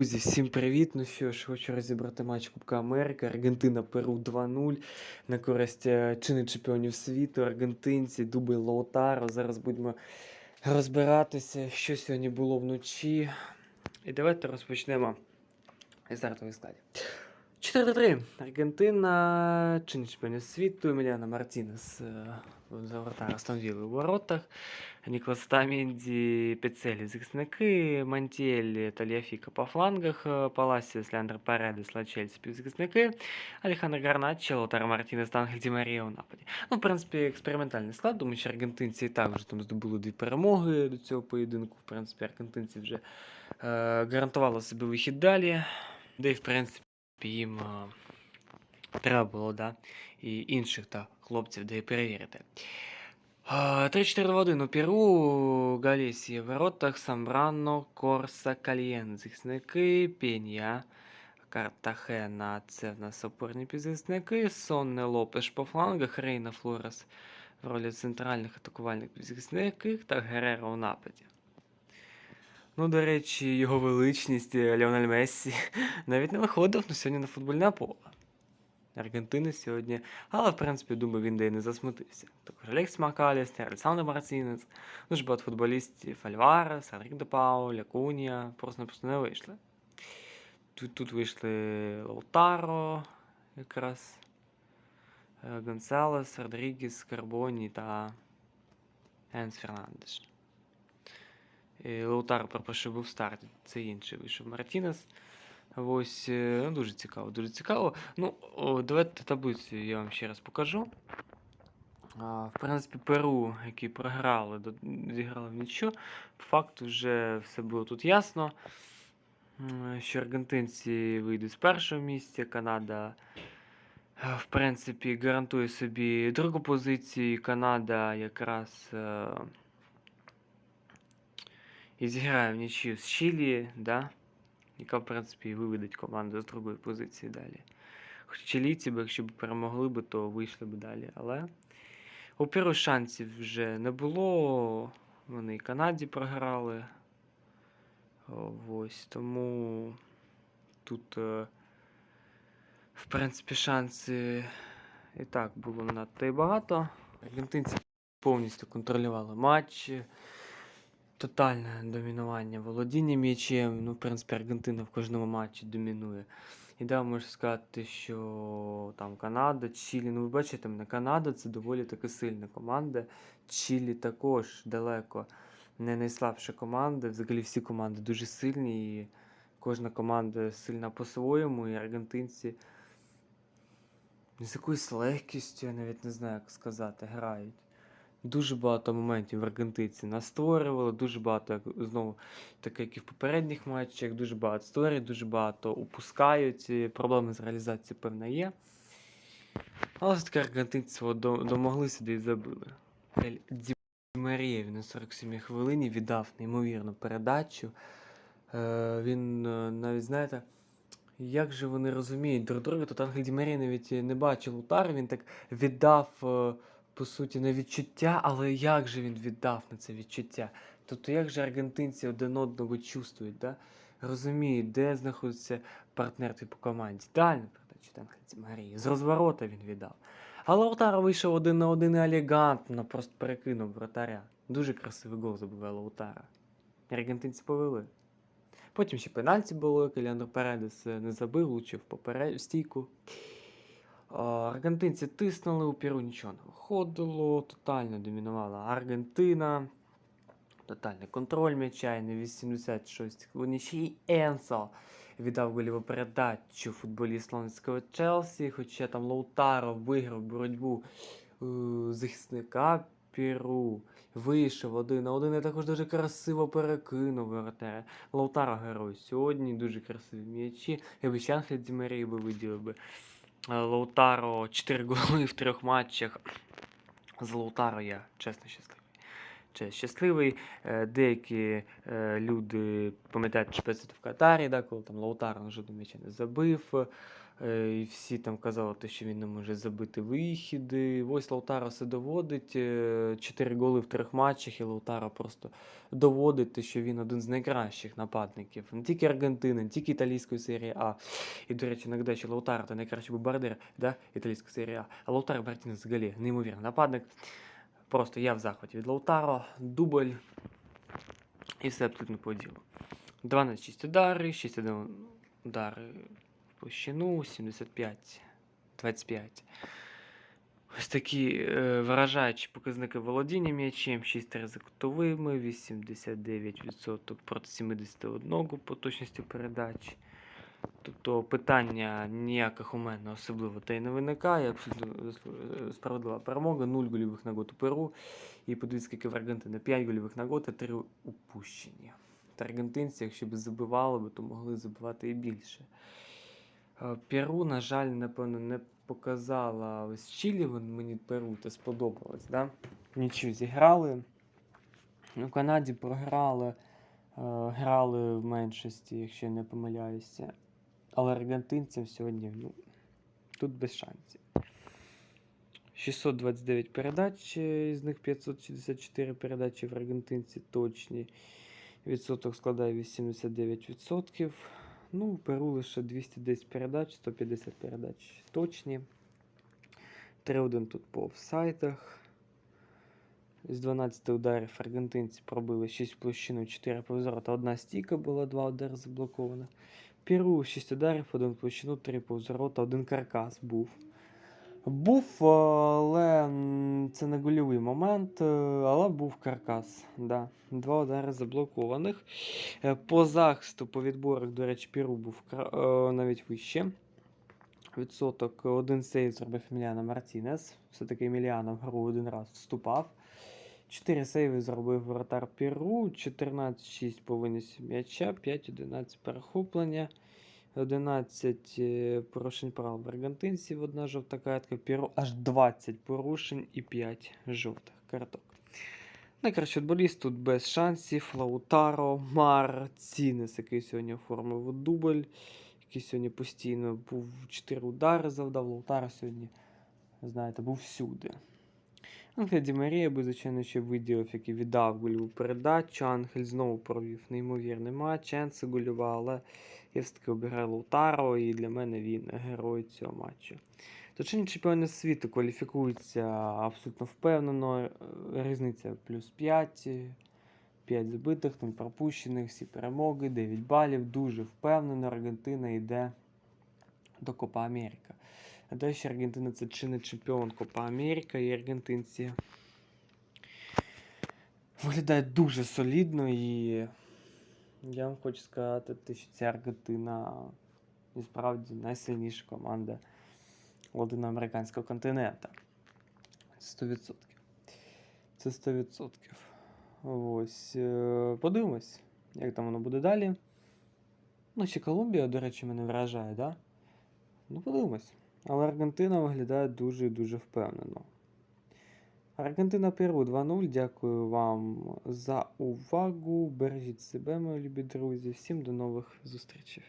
Друзі, всім привіт! Ну що ж, хочу розібрати матч Кубка Америки. Аргентина Перу 2-0 на користь чини чемпіонів світу. Аргентинці, Дуби Лоутаро. Зараз будемо розбиратися, що сьогодні було вночі. І давайте розпочнемо з стартової складі. 4-3. Аргентина, чинний чемпіонів світу. Еміліано Мартінес е, за вратара Станвіли у воротах. Ніколас Таменді, Пецелі захисники, Мантіелі та по флангах, е, Паласіс, Леандр Паредес, Лачельс півзахисники, Алехандро Гарначо, Лотаро Мартінес та Ангель Ді Марія у нападі. Ну, в принципі, експериментальний склад, тому що аргентинці і так вже там здобули дві перемоги до цього поєдинку. В принципі, аргентинці вже е, гарантували собі вихід далі, де, в принципі, їм е, треба було, да, і інших та хлопців, де перевірити. 3-4 в 1 у Перу, Галісія в воротах, Самбрано, Корса, Кальєн, захисники, Пенья, Картахена, це в нас опорні півзахисники, Сонне Лопеш по флангах, Рейна Флорес в ролі центральних атакувальних півзахисників та Гереро у нападі. Ну, до речі, його величність е, Леонель Мессі навіть не виходив на сьогодні на футбольне поле. Аргентини сьогодні, але в принципі, думаю, він де й не засмутився. Також Алекс Макалістер, Олександр Марцінець, дуже багато футболістів Альварес, Енрік де Пау, Лякунія, просто-напросто не вийшли. Тут, тут вийшли Лаутаро, якраз е, Гонсалес, Родрігес, Карбоні та Енс Фернандеш. І Лаутаро, перепрошую, був в старті, це інший вийшов Мартінес. Ось, е, ну, дуже цікаво, дуже цікаво. Ну, давайте таблицю я вам ще раз покажу. В принципі, Перу, які програли, зіграли в нічого. По факту вже все було тут ясно. Що аргентинці вийдуть з першого місця, Канада, е, в принципі, гарантує собі другу позицію. Канада якраз е, і зіграє в нічию з Чилі, да? яка, в принципі, і виведуть команду з другої позиції далі. Хоч чилійці б, якщо б перемогли б, то вийшли б далі. Але у Перу шансів вже не було. Вони і Канаді програли. Ось тому тут, е, в принципі, шанси і так було надто і багато. Аргентинці повністю контролювали матч. Тотальне домінування володіння м'ячем. Ну, в принципі, Аргентина в кожному матчі домінує. І да, можу сказати, що там Канада, Чилі. Ну, ви бачите, мене Канада це доволі таки сильна команда. Чилі також далеко не найслабша команда. Взагалі всі команди дуже сильні. І кожна команда сильна по-своєму. І аргентинці з якоюсь легкістю, я навіть не знаю, як сказати, грають. Дуже багато моментів аргентинці настворювали, дуже багато, як знову, таке, як і в попередніх матчах, дуже багато створюють, дуже багато упускають. Проблеми з реалізацією, певна, є. Але все-таки аргентинці свого до- домоглися й забили. Ді він на 47 хвилині віддав неймовірну передачу. Е, він е, навіть, знаєте, як же вони розуміють друг друга, тут Ангель Ді Марія навіть не бачив удар, він так віддав. По суті, на відчуття, але як же він віддав на це відчуття? Тобто, як же аргентинці один одного чувствують, да? розуміють, де знаходиться партнер типу команді. Дальня передача Ангельці Марії. З розворота він віддав. Але Лаутаро вийшов один на один і елегантно, просто перекинув вратаря. Дуже красивий гол забиває Лаутара. Аргентинці повели. Потім ще пенальті було, Келіандр Передес е, не забив, влучив поперед... стійку. Аргентинці тиснули, у Перу нічого не виходило, тотально домінувала Аргентина. Тотальний контроль м'яча і на 86 хвилині ще й Енсо віддав голіву передачу футболіст лондонського Челсі, хоча там Лоутаро виграв боротьбу е, захисника Перу. Вийшов один на один і також дуже красиво перекинув воротаря. Лаутаро герой сьогодні, дуже красиві м'ячі. Я би ще Анхель Ді Марії би виділив би. Е, Лаутаро 4 голи в трьох матчах. З Лаутаро я чесно щасливий. чи щасливий. Е, Деякі е, люди пам'ятають шпецит в Катарі, да, коли там Лаутаро жодного м'яча не забив. Е, І всі там казали, що він не може забити вихіди. Ось Лаутаро все доводить. е, Чотири голи в трьох матчах, і Лаутаро просто доводить, що він один з найкращих нападників. Не тільки Аргентини, не тільки італійської серії А. І, до речі, нагадаю, що Лаутаро це найкращий бомбардир да, італійської серії А. А Лаутаро Мартінес взагалі неймовірний нападник. Просто я в захваті від Лаутаро, дубль і все абсолютно по ділу. 12-6 удари, 6-1 удари площину, 75, 25. Ось такі е, вражаючі показники володіння м'ячем, 6 рази кутовими, 89% проти 71 по точності передач. Тобто питання ніяких у мене особливо та й не виникає. Абсолютно справедлива перемога, 0 гольових нагод у Перу. І подивіться, скільки в Аргентини 5 гольових нагод, а 3 упущені. Та аргентинці, якщо б забивали, би, то могли забивати і більше. Е, Перу, на жаль, напевно, не показала ось Чилі, мені Перу це сподобалось. Да? Нічого зіграли. У Канаді програли, е, грали в меншості, якщо я не помиляюся. Але аргентинцям сьогодні ну, тут без шансів. 629 передач, е, із них 564 передачі в аргентинці точні. Відсоток складає 89%. Ну, в Перу лише 210 передач, 150 передач точні. 3-1 тут по офсайтах. З 12 ударів аргентинці пробили 6 в площину, 4 повзорота, одна стійка була, 2 удари заблокована. Перу 6 ударів, 1 в площину, 3 повзорота, 1 каркас був. Був, е, але це не гольовий момент, е, але був каркас. Да. Два удари заблокованих. Е, По захисту, по відборах, до речі, Перу був навіть вище. Відсоток один сейв зробив Еміліано Мартінес. Все-таки Еміліано в гру один раз вступав. 4 сейви зробив воротар Перу, 14-6 по винесі м'яча, 5-11 перехоплення, 11 е, порушень прав в аргентинців, одна жовта картка, Перу аж 20 порушень і 5 жовтих карток. Найкращий футболіст тут без шансів. Лаутаро, Марцінес, який сьогодні оформив дубль, який сьогодні постійно був 4 удари завдав. Лаутаро сьогодні, знаєте, був всюди. Анхель Ді Марія би, звичайно, ще виділив, який віддав гольову передачу. Анхель знову провів неймовірний матч. Енце гольова, але я все-таки обираю Лаутаро, і для мене він герой цього матчу. Точні чемпіони світу кваліфікуються абсолютно впевнено. е, Різниця плюс 5, 5 забитих, 0 пропущених, всі перемоги, 9 балів. Дуже впевнено. Аргентина йде до Копа Америка. А далі Аргентина це чинний чемпіон Копа Америка, і аргентинці виглядають дуже солідно і я вам хочу сказати, що ця Аргентина і справді найсильніша команда латиноамериканського континента. 100%. Це 100%. Ось. е, Подивимось, як там воно буде далі. Ну, ще Колумбія, до речі, мене вражає, да? Ну, подивимось. Але Аргентина виглядає дуже і дуже впевнено. Аргентина Перу 2-0. Дякую вам за увагу. Бережіть себе, мої любі друзі. Всім до нових зустрічей.